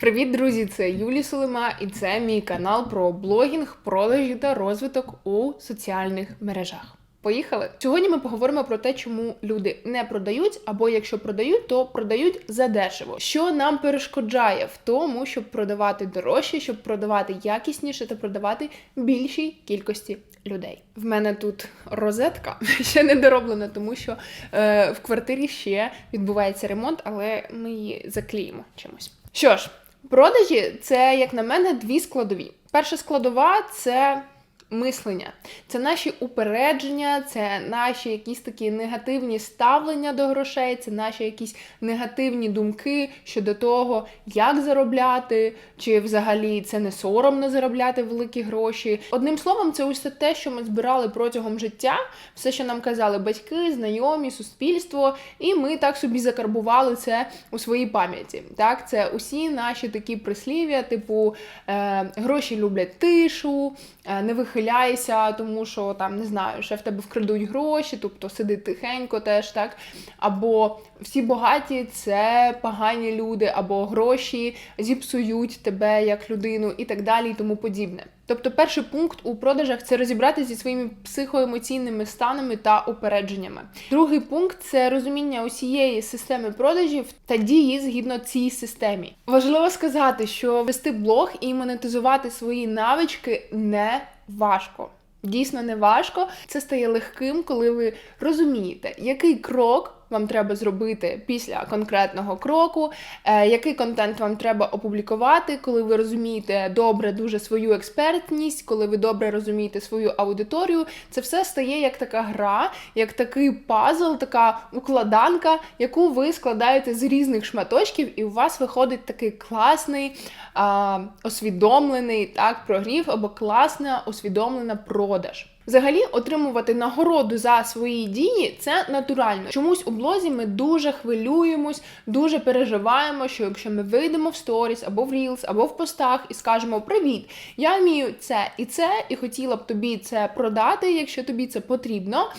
Привіт, друзі! Це Юлі Солима, і це мій канал про блогінг, продажі та розвиток у соціальних мережах. Поїхали! Сьогодні ми поговоримо про те, чому люди не продають, або якщо продають, то продають задешево. Що нам перешкоджає в тому, щоб продавати дорожче, щоб продавати якісніше та продавати більшій кількості людей. В мене тут розетка ще не дороблена, тому що е, в квартирі ще відбувається ремонт, але ми її заклеїмо чимось. Що ж, продажі це, як на мене, дві складові. Перша складова це мислення, це наші упередження, це наші якісь такі негативні ставлення до грошей, це наші якісь негативні думки щодо того, як заробляти, чи взагалі це не соромно заробляти великі гроші. Одним словом, це усе те, що ми збирали протягом життя, все, що нам казали батьки, знайомі, суспільство, і ми так собі закарбували це у своїй пам'яті. Так, це усі наші такі прислів'я, типу е, гроші люблять тишу, е, не вихиляйся, тому що там не знаю, ще в тебе вкрадуть гроші, тобто сиди тихенько теж так. Або всі багаті це погані люди, або гроші зіпсують тебе як людину, і так далі, і тому подібне. Тобто, перший пункт у продажах це розібратися зі своїми психоемоційними станами та упередженнями. Другий пункт це розуміння усієї системи продажів та дії згідно цій системі. Важливо сказати, що вести блог і монетизувати свої навички не важко. Дійсно не важко. Це стає легким, коли ви розумієте, який крок вам треба зробити після конкретного кроку, е, який контент вам треба опублікувати, коли ви розумієте добре дуже свою експертність, коли ви добре розумієте свою аудиторію. Це все стає як така гра, як такий пазл, така укладанка, яку ви складаєте з різних шматочків, і у вас виходить такий класний, а, освідомлений так, прогрів або класна усвідомлена продаж. Взагалі, отримувати нагороду за свої дії це натурально. Чомусь у блозі ми дуже хвилюємось, дуже переживаємо, що якщо ми вийдемо в сторіс або в Reels, або в постах і скажемо Привіт, я вмію це і це, і хотіла б тобі це продати, якщо тобі це потрібно.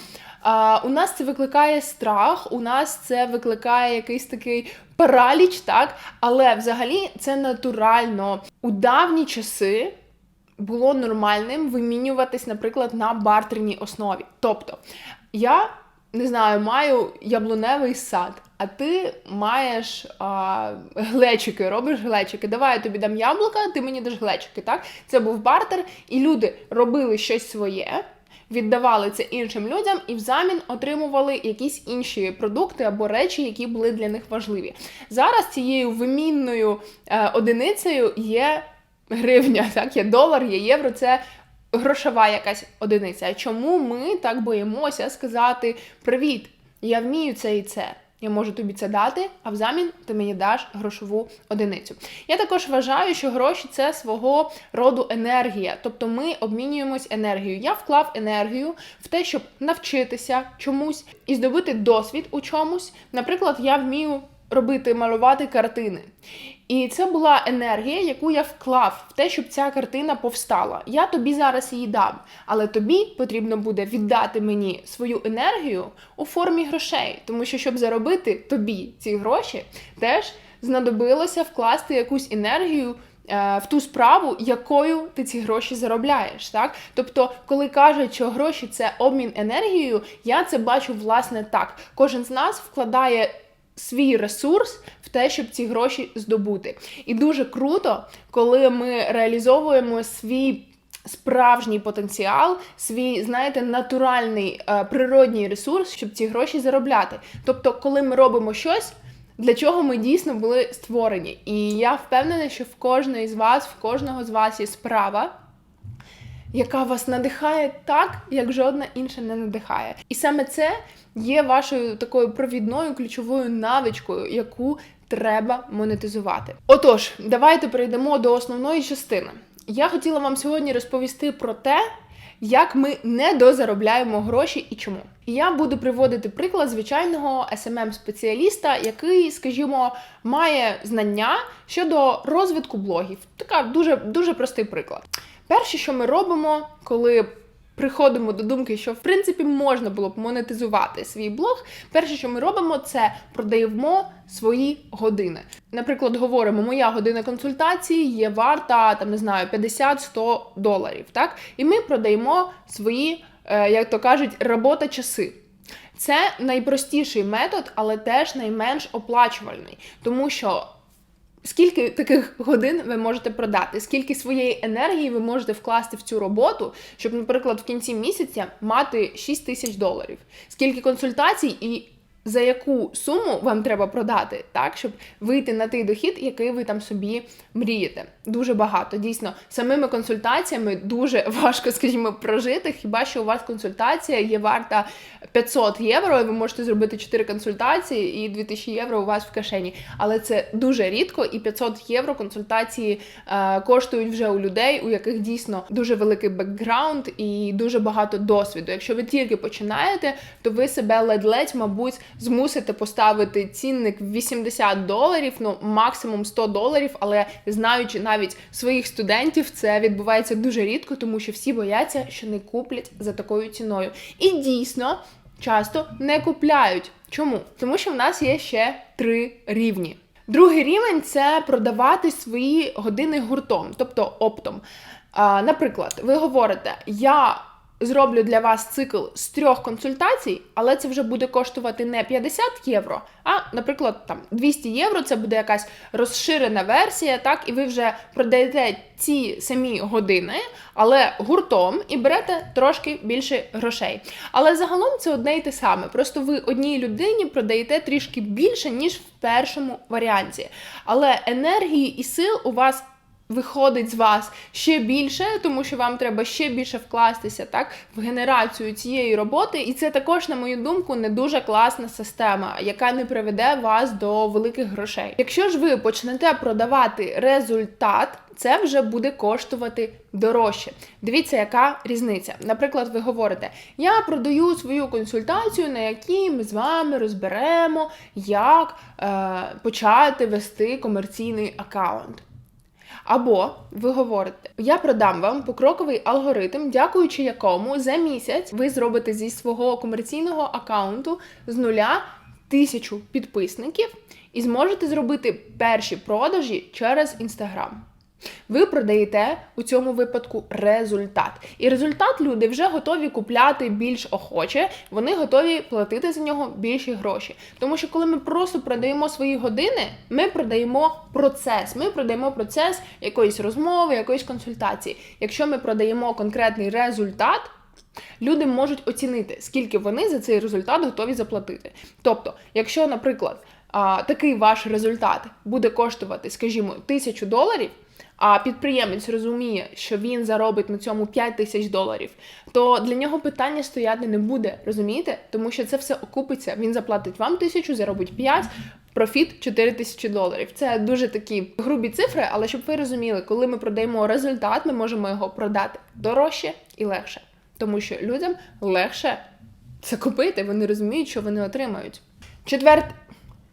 А, у нас це викликає страх, у нас це викликає якийсь такий параліч, так? Але взагалі це натурально. У давні часи було нормальним вимінюватись, наприклад, на бартерній основі. Тобто, я не знаю, маю яблуневий сад, а ти маєш а, глечики, робиш глечики. Давай я тобі дам яблука, ти мені даш глечики. Так? Це був бартер, і люди робили щось своє. Віддавали це іншим людям і взамін отримували якісь інші продукти або речі, які були для них важливі. Зараз цією вимінною е, одиницею є гривня, так, є долар, є євро, це грошова якась одиниця. Чому ми так боїмося сказати Привіт, я вмію це і це. Я можу тобі це дати, а взамін ти мені даш грошову одиницю. Я також вважаю, що гроші це свого роду енергія, тобто ми обмінюємось енергією. Я вклав енергію в те, щоб навчитися чомусь і здобути досвід у чомусь. Наприклад, я вмію робити, малювати картини. І це була енергія, яку я вклав в те, щоб ця картина повстала. Я тобі зараз її дам, але тобі потрібно буде віддати мені свою енергію у формі грошей, тому що щоб заробити тобі ці гроші, теж знадобилося вкласти якусь енергію. е, В ту справу, якою ти ці гроші заробляєш, так тобто, коли кажуть, що гроші це обмін енергією, я це бачу власне так. Кожен з нас вкладає свій ресурс в те, щоб ці гроші здобути. І дуже круто, коли ми реалізовуємо свій. Справжній потенціал, свій, знаєте, натуральний е, природній ресурс, щоб ці гроші заробляти. Тобто, коли ми робимо щось, для чого ми дійсно були створені. І я впевнена, що в кожної з вас, в кожного з вас є справа, яка вас надихає так, як жодна інша не надихає. І саме це є вашою такою провідною ключовою навичкою, яку треба монетизувати. Отож, давайте перейдемо до основної частини. Я хотіла вам сьогодні розповісти про те, як ми не дозаробляємо гроші і чому. Я буду приводити приклад звичайного smm спеціаліста який, скажімо, має знання щодо розвитку блогів. Така дуже, дуже простий приклад. Перше, що ми робимо, коли приходимо до думки, що в принципі можна було б монетизувати свій блог, перше, що ми робимо, це продаємо свої години. Наприклад, говоримо, моя година консультації є варта там не знаю 50-100 доларів. Так, і ми продаємо свої, е, як то кажуть, робота часи. Це найпростіший метод, але теж найменш оплачувальний, тому що скільки таких годин ви можете продати, скільки своєї енергії ви можете вкласти в цю роботу, щоб, наприклад, в кінці місяця мати 6 тисяч доларів, скільки консультацій і за яку суму вам треба продати, так, щоб вийти на той дохід, який ви там собі мрієте. Дуже багато. Дійсно, самими консультаціями дуже важко, скажімо, прожити. Хіба що у вас консультація є варта 500 євро, і ви можете зробити 4 консультації, і 2000 євро у вас в кишені. Але це дуже рідко, і 500 євро консультації е, коштують вже у людей, у яких дійсно дуже великий бекграунд і дуже багато досвіду. Якщо ви тільки починаєте, то ви себе ледь-ледь, мабуть, змусите поставити цінник в 80 доларів, ну максимум 100 доларів, але знаючи навіть своїх студентів, це відбувається дуже рідко, тому що всі бояться, що не куплять за такою ціною. І дійсно часто не купляють. Чому? Тому що в нас є ще три рівні. Другий рівень це продавати свої години гуртом, тобто оптом. А, Наприклад, ви говорите, я зроблю для вас цикл з трьох консультацій, але це вже буде коштувати не 50 євро, а, наприклад, там 200 євро. Це буде якась розширена версія, так, і ви вже продаєте ці самі години, але гуртом і берете трошки більше грошей. Але загалом це одне і те саме. Просто ви одній людині продаєте трішки більше, ніж в першому варіанті. Але енергії і сил у вас виходить з вас ще більше, тому що вам треба ще більше вкластися так в генерацію цієї роботи, і це також, на мою думку, не дуже класна система, яка не приведе вас до великих грошей. Якщо ж ви почнете продавати результат. Це вже буде коштувати дорожче. Дивіться, яка різниця. Наприклад, ви говорите: я продаю свою консультацію, на якій ми з вами розберемо, як е, почати вести комерційний аккаунт. Або ви говорите, я продам вам покроковий алгоритм, дякуючи якому за місяць ви зробите зі свого комерційного аккаунту з нуля тисячу підписників і зможете зробити перші продажі через інстаграм. Ви продаєте у цьому випадку результат. І результат люди вже готові купляти більш охоче, вони готові платити за нього більші гроші. Тому що коли ми просто продаємо свої години, ми продаємо процес. Ми продаємо процес якоїсь розмови, якоїсь консультації. Якщо ми продаємо конкретний результат. Люди можуть оцінити, скільки вони за цей результат готові заплатити. Тобто, якщо, наприклад, такий ваш результат буде коштувати, скажімо, тисячу доларів, а підприємець розуміє, що він заробить на цьому 5 тисяч доларів, то для нього питання стояти не буде, розумієте? Тому що це все окупиться. Він заплатить вам тисячу, заробить 5, профіт 4 тисячі доларів. Це дуже такі грубі цифри, але щоб ви розуміли, коли ми продаємо результат, ми можемо його продати дорожче і легше. Тому що людям легше це купити, вони розуміють, що вони отримають. Четверте.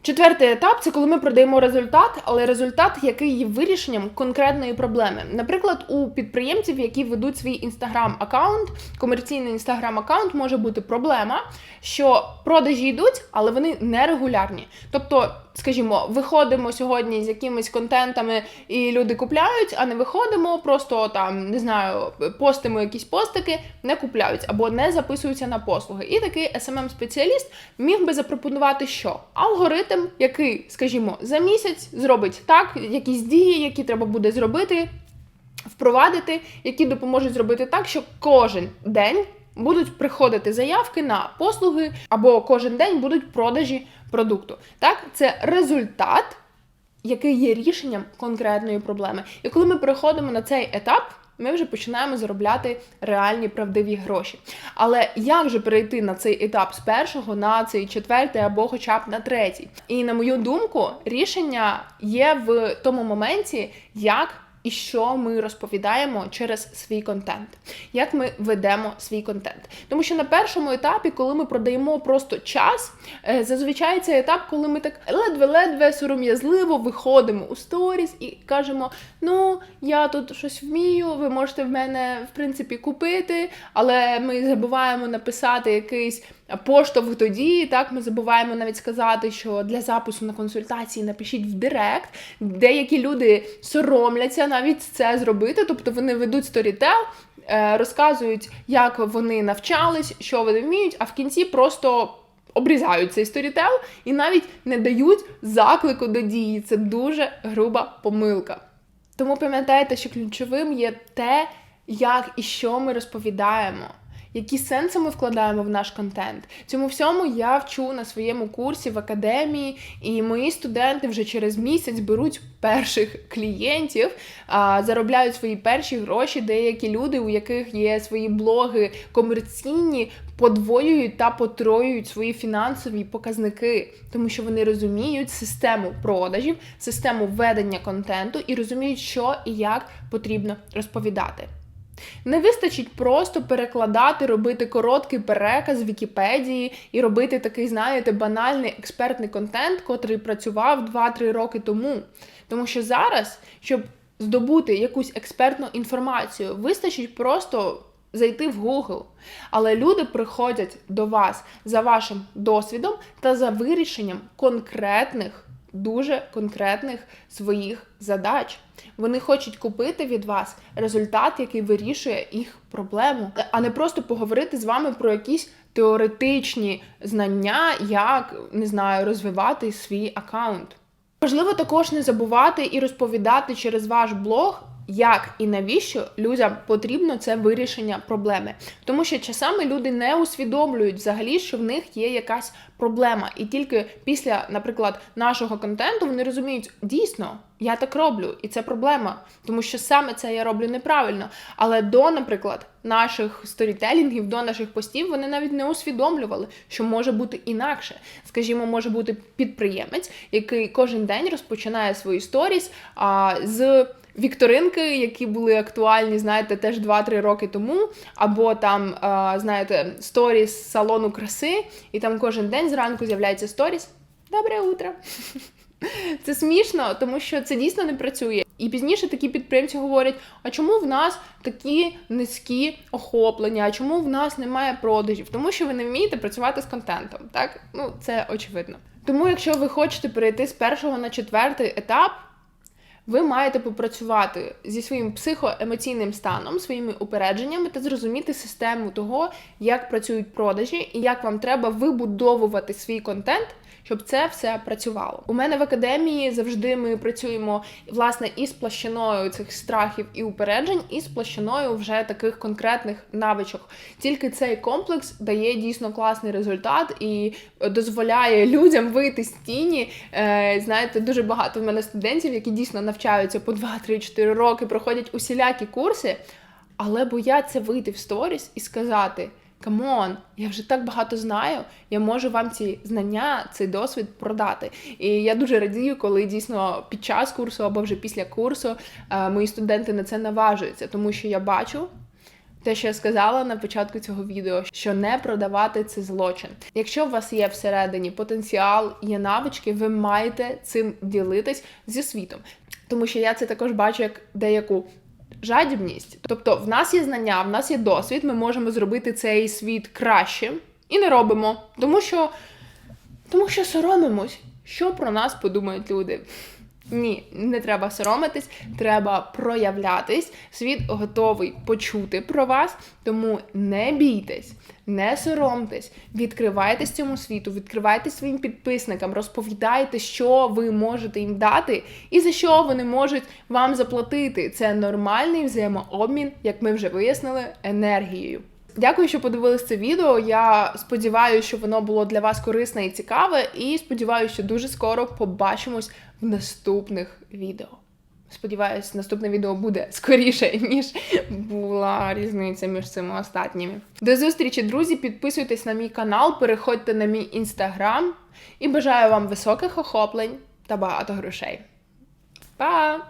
Четвертий етап це коли ми продаємо результат, але результат, який є вирішенням конкретної проблеми. Наприклад, у підприємців, які ведуть свій інстаграм-аккаунт, комерційний інстаграм-аккаунт, може бути проблема, що продажі йдуть, але вони нерегулярні. Тобто, скажімо, виходимо сьогодні з якимись контентами, і люди купляють, а не виходимо, просто там не знаю, постимо якісь постики, не купляють або не записуються на послуги. І такий smm спеціаліст міг би запропонувати, що алгоритм, який, скажімо, за місяць зробить так, якісь дії, які треба буде зробити. Впровадити, які допоможуть зробити так, що кожен день будуть приходити заявки на послуги, або кожен день будуть продажі продукту. Так, це результат, який є рішенням конкретної проблеми. І коли ми переходимо на цей етап. Ми вже починаємо заробляти реальні правдиві гроші. Але як же перейти на цей етап з першого на цей четвертий або хоча б на третій? І на мою думку, рішення є в тому моменті, як і що ми розповідаємо через свій контент, як ми ведемо свій контент. Тому що на першому етапі, коли ми продаємо просто час, е, зазвичай це етап, коли ми так ледве-ледве сором'язливо виходимо у сторіс і кажемо: ну, я тут щось вмію, ви можете в мене в принципі купити, але ми забуваємо написати якийсь поштовх до дії. Так, ми забуваємо навіть сказати, що для запису на консультації напишіть в Директ. Деякі люди соромляться навіть це зробити, тобто вони ведуть сторітел, е, розказують, як вони навчались, що вони вміють, а в кінці просто. Обрізають цей сторітел і навіть не дають заклику до дії. Це дуже груба помилка. Тому пам'ятайте, що ключовим є те, як і що ми розповідаємо, які сенси ми вкладаємо в наш контент. Цьому всьому я вчу на своєму курсі в академії, і мої студенти вже через місяць беруть перших клієнтів, а, заробляють свої перші гроші. Деякі люди, у яких є свої блоги комерційні, подвоюють та потроюють свої фінансові показники, тому що вони розуміють систему продажів, систему ведення контенту і розуміють, що і як потрібно розповідати. Не вистачить просто перекладати, робити короткий переказ Вікіпедії і робити такий, знаєте, банальний експертний контент, котрий працював 2-3 роки тому. Тому що зараз, щоб здобути якусь експертну інформацію, вистачить просто зайти в Google. Але люди приходять до вас за вашим досвідом та за вирішенням конкретних, дуже конкретних своїх задач. Вони хочуть купити від вас результат, який вирішує їх проблему, а не просто поговорити з вами про якісь теоретичні знання, як не знаю, розвивати свій аккаунт. Важливо також не забувати і розповідати через ваш блог. Як і навіщо людям потрібно це вирішення проблеми, тому що часами люди не усвідомлюють взагалі, що в них є якась проблема, і тільки після, наприклад, нашого контенту вони розуміють, дійсно, я так роблю, і це проблема, тому що саме це я роблю неправильно. Але до, наприклад, наших сторітелінгів, до наших постів вони навіть не усвідомлювали, що може бути інакше. Скажімо, може бути підприємець, який кожен день розпочинає свої сторіс а, з. Вікторинки, які були актуальні, знаєте, теж 2-3 роки тому, або там, знаєте, сторіс салону краси, і там кожен день зранку з'являється сторіс. Добре утро! Це смішно, тому що це дійсно не працює. І пізніше такі підприємці говорять: а чому в нас такі низькі охоплення? А чому в нас немає продажів? Тому що ви не вмієте працювати з контентом. Так, ну це очевидно. Тому, якщо ви хочете перейти з першого на четвертий етап. Ви маєте попрацювати зі своїм психоемоційним станом, своїми упередженнями та зрозуміти систему того, як працюють продажі і як вам треба вибудовувати свій контент, щоб це все працювало. У мене в академії завжди ми працюємо власне із площиною цих страхів і упереджень, і з площиною вже таких конкретних навичок. Тільки цей комплекс дає дійсно класний результат і дозволяє людям вийти з тіні. Е, знаєте, дуже багато в мене студентів, які дійсно навчаються по 2-3-4 роки, проходять усілякі курси, але бояться вийти в сторіс і сказати. Камон, я вже так багато знаю, я можу вам ці знання, цей досвід продати. І я дуже радію, коли дійсно під час курсу або вже після курсу е, мої студенти на це наважуються, тому що я бачу. Те, що я сказала на початку цього відео, що не продавати це злочин. Якщо у вас є всередині потенціал, є навички, ви маєте цим ділитись зі світом. Тому що я це також бачу як деяку жадібність. Тобто, в нас є знання, в нас є досвід, ми можемо зробити цей світ кращим і не робимо, тому що, тому що соромимось, що про нас подумають люди. Ні, не треба соромитись, треба проявлятись. Світ готовий почути про вас, тому не бійтесь, не соромтесь, відкривайтесь цьому світу, відкривайте своїм підписникам, розповідайте, що ви можете їм дати і за що вони можуть вам заплатити. Це нормальний взаємообмін, як ми вже вияснили, енергією. Дякую, що подивилися це відео. Я сподіваюся, що воно було для вас корисне і цікаве, і сподіваюся, що дуже скоро побачимось в наступних відео. Сподіваюсь, наступне відео буде скоріше, ніж була різниця між цими останніми. До зустрічі, друзі! Підписуйтесь на мій канал, переходьте на мій інстаграм і бажаю вам високих охоплень та багато грошей. Па!